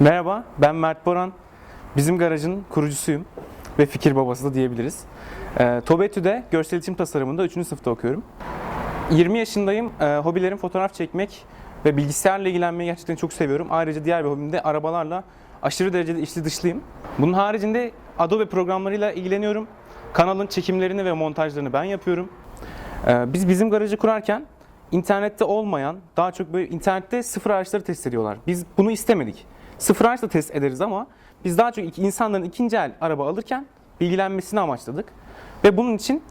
Merhaba, ben Mert Boran. Bizim garajın kurucusuyum ve fikir babası da diyebiliriz. Ee, TOBETÜ'de görsel iletişim tasarımında 3. sınıfta okuyorum. 20 yaşındayım. Ee, hobilerim fotoğraf çekmek ve bilgisayarla ilgilenmeyi gerçekten çok seviyorum. Ayrıca diğer bir hobim de arabalarla aşırı derecede içli dışlıyım. Bunun haricinde Adobe programlarıyla ilgileniyorum. Kanalın çekimlerini ve montajlarını ben yapıyorum. Ee, biz bizim garajı kurarken internette olmayan, daha çok böyle internette sıfır araçları test ediyorlar. Biz bunu istemedik. Sıfır araç test ederiz ama biz daha çok insanların ikinci el araba alırken bilgilenmesini amaçladık. Ve bunun için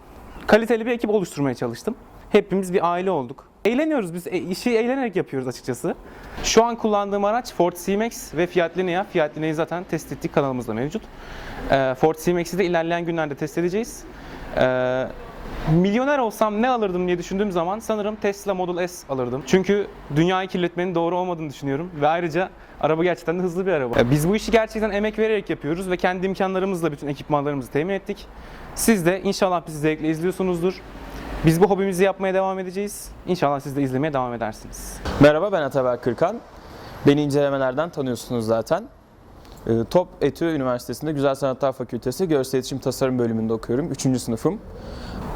kaliteli bir ekip oluşturmaya çalıştım. Hepimiz bir aile olduk. Eğleniyoruz biz, e, işi eğlenerek yapıyoruz açıkçası. Şu an kullandığım araç Ford C-Max ve Fiat Linea. Fiat Linea'yı zaten test ettik kanalımızda mevcut. Ee, Ford C-Max'i de ilerleyen günlerde test edeceğiz. Ee, milyoner olsam ne alırdım diye düşündüğüm zaman sanırım Tesla Model S alırdım. Çünkü dünyayı kirletmenin doğru olmadığını düşünüyorum ve ayrıca araba gerçekten de hızlı bir araba. Ee, Biz bu işi gerçekten emek vererek yapıyoruz ve kendi imkanlarımızla bütün ekipmanlarımızı temin ettik. Siz de inşallah bizi zevkle izliyorsunuzdur. Biz bu hobimizi yapmaya devam edeceğiz. İnşallah siz de izlemeye devam edersiniz. Merhaba ben Ataberk Kırkan. Beni incelemelerden tanıyorsunuz zaten. Ee, Top Etü Üniversitesi'nde Güzel Sanatlar Fakültesi Görsel İletişim Tasarım bölümünde okuyorum. 3. sınıfım.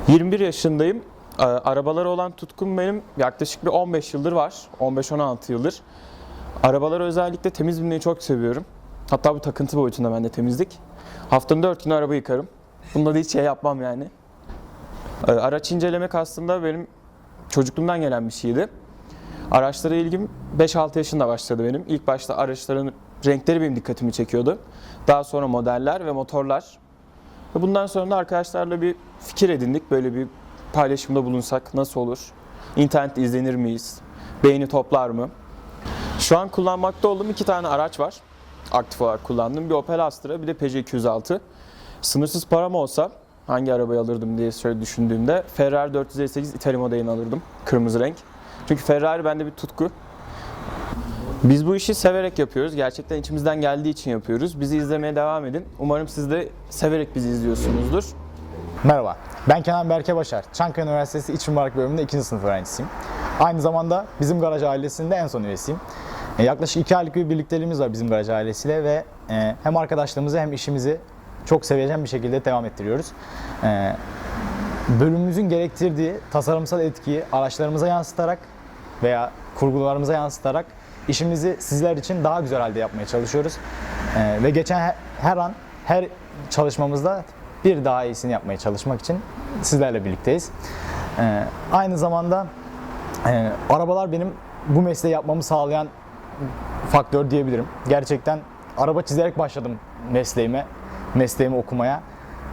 21 yaşındayım. Ee, Arabalara olan tutkum benim yaklaşık bir 15 yıldır var. 15-16 yıldır. Arabaları özellikle temiz binmeyi çok seviyorum. Hatta bu takıntı boyutunda bende temizlik. Haftanın 4 günü araba yıkarım. Bunda da hiç şey yapmam yani. Ee, Araç incelemek aslında benim çocukluğumdan gelen bir şeydi. Araçlara ilgim 5-6 yaşında başladı benim. İlk başta araçların renkleri benim dikkatimi çekiyordu. Daha sonra modeller ve motorlar. Bundan sonra da arkadaşlarla bir fikir edindik. Böyle bir paylaşımda bulunsak nasıl olur? İnternette izlenir miyiz? Beğeni toplar mı? Şu an kullanmakta olduğum iki tane araç var. Aktif olarak kullandığım bir Opel Astra bir de Peugeot 206. Sınırsız param olsa hangi arabayı alırdım diye şöyle düşündüğümde Ferrari 458 İtalya modelini alırdım. Kırmızı renk. Çünkü Ferrari bende bir tutku. Biz bu işi severek yapıyoruz. Gerçekten içimizden geldiği için yapıyoruz. Bizi izlemeye devam edin. Umarım siz de severek bizi izliyorsunuzdur. Merhaba, ben Kenan Berke Başar. Çankaya Üniversitesi İç Mimarlık Bölümünde 2. sınıf öğrencisiyim. Aynı zamanda bizim garaj ailesinde en son üyesiyim. E, Yaklaşık 2 aylık bir birlikteliğimiz var bizim garaj ailesiyle ve e, hem arkadaşlığımızı hem işimizi çok sevecen bir şekilde devam ettiriyoruz. E, Bölümümüzün gerektirdiği tasarımsal etkiyi araçlarımıza yansıtarak veya kurgularımıza yansıtarak işimizi sizler için daha güzel halde yapmaya çalışıyoruz. E, Ve geçen he- her an, her çalışmamızda bir daha iyisini yapmaya çalışmak için sizlerle birlikteyiz. E, Aynı zamanda e, arabalar benim bu mesleği yapmamı sağlayan faktör diyebilirim. Gerçekten araba çizerek başladım mesleğime, mesleğimi okumaya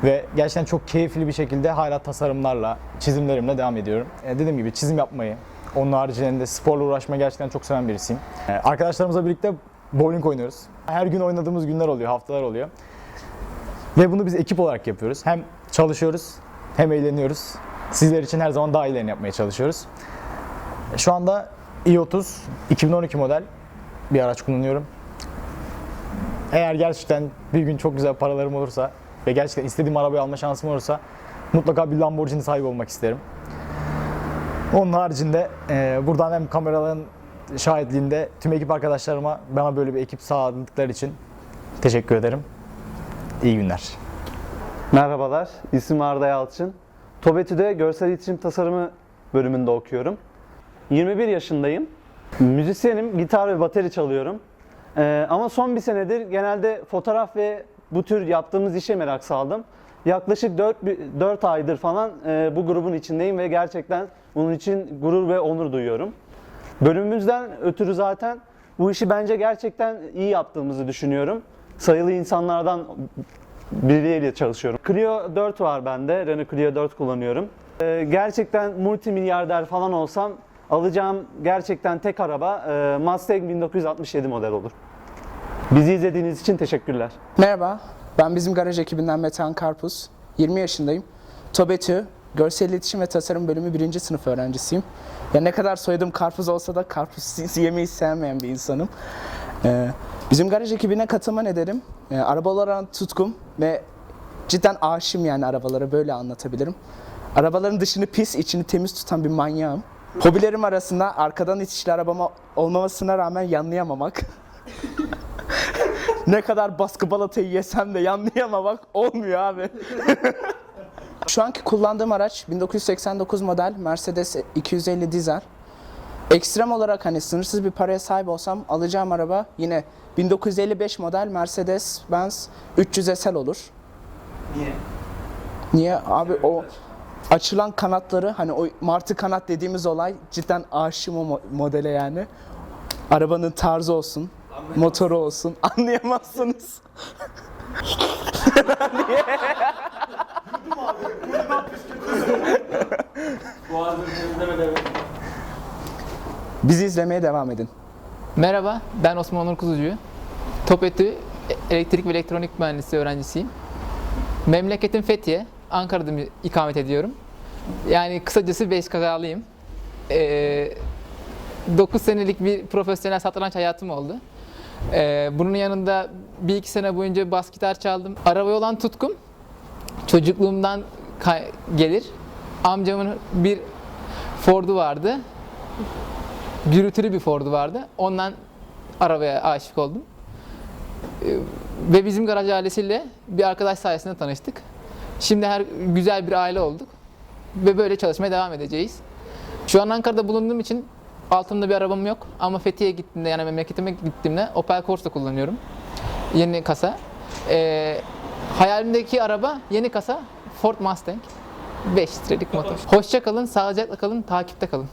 ve gerçekten çok keyifli bir şekilde hala tasarımlarla, çizimlerimle devam ediyorum. E, dediğim gibi çizim yapmayı, onun haricinde sporla uğraşmayı gerçekten çok seven birisiyim. E, arkadaşlarımızla birlikte bowling oynuyoruz. Her gün oynadığımız günler oluyor, haftalar oluyor. Ve bunu biz ekip olarak yapıyoruz. Hem çalışıyoruz hem eğleniyoruz. Sizler için her zaman daha iyilerini yapmaya çalışıyoruz. Şu anda i30 2012 model bir araç kullanıyorum. Eğer gerçekten bir gün çok güzel paralarım olursa ve gerçekten istediğim arabayı alma şansım olursa mutlaka bir Lamborghini sahibi olmak isterim. Onun haricinde e, buradan hem kameraların şahitliğinde tüm ekip arkadaşlarıma bana böyle bir ekip sağladıkları için teşekkür ederim. İyi günler. Merhabalar, ismim Arda Yalçın. TOBETÜ'de görsel iletişim tasarımı bölümünde okuyorum. 21 yaşındayım. Müzisyenim, gitar ve bateri çalıyorum. Ee, ama son bir senedir genelde fotoğraf ve bu tür yaptığımız işe merak saldım. Yaklaşık 4, 4 aydır falan e, bu grubun içindeyim ve gerçekten bunun için gurur ve onur duyuyorum. Bölümümüzden ötürü zaten bu işi bence gerçekten iyi yaptığımızı düşünüyorum. Sayılı insanlardan biriyle çalışıyorum. Clio 4 var bende. Renault Clio 4 kullanıyorum. Ee, gerçekten multimilyarder falan olsam alacağım gerçekten tek araba e, Mustang 1967 model olur. Bizi izlediğiniz için teşekkürler. Merhaba, ben bizim garaj ekibinden Metehan Karpuz. 20 yaşındayım. TOBETÜ, Görsel İletişim ve Tasarım Bölümü 1. sınıf öğrencisiyim. Ya ne kadar soyadım karpuz olsa da karpuz yemeyi sevmeyen bir insanım. Ee, bizim garaj ekibine katılma nedenim, e, arabalara tutkum ve cidden aşığım yani arabalara böyle anlatabilirim. Arabaların dışını pis, içini temiz tutan bir manyağım. Hobilerim arasında arkadan itişli arabama olmamasına rağmen yanlayamamak. ne kadar baskı balatayı yesem de yanlayama bak olmuyor abi. Şu anki kullandığım araç 1989 model Mercedes 250 dizel. Ekstrem olarak hani sınırsız bir paraya sahip olsam alacağım araba yine 1955 model Mercedes-Benz 300 SL olur. Niye? Niye? Abi o açılan kanatları hani o martı kanat dediğimiz olay cidden aşığım o mo- modele yani. Arabanın tarzı olsun, motoru olsun anlayamazsınız. Bizi izlemeye devam edin. Merhaba, ben Osman Onur Kuzucu. TOPETÜ Elektrik ve Elektronik Mühendisliği öğrencisiyim. Memleketim Fethiye, Ankara'da ikamet ediyorum. Yani kısacası 5 kazalıyım. Ee, 9 senelik bir profesyonel satranç hayatım oldu. Ee, bunun yanında bir iki sene boyunca bas gitar çaldım. Arabaya olan tutkum çocukluğumdan gelir. Amcamın bir Ford'u vardı gürültülü bir Ford'u vardı. Ondan arabaya aşık oldum. Ee, Ve bizim garaj ailesiyle bir arkadaş sayesinde tanıştık. Şimdi her güzel bir aile olduk. Ve böyle çalışmaya devam edeceğiz. Şu an Ankara'da bulunduğum için altımda bir arabam yok. Ama Fethiye'ye gittiğimde yani memleketime gittiğimde Opel Corsa kullanıyorum. Yeni kasa. Ee, hayalimdeki araba yeni kasa Ford Mustang. 5 litrelik motor. Hoşça kalın, sağlıcakla kalın, takipte kalın.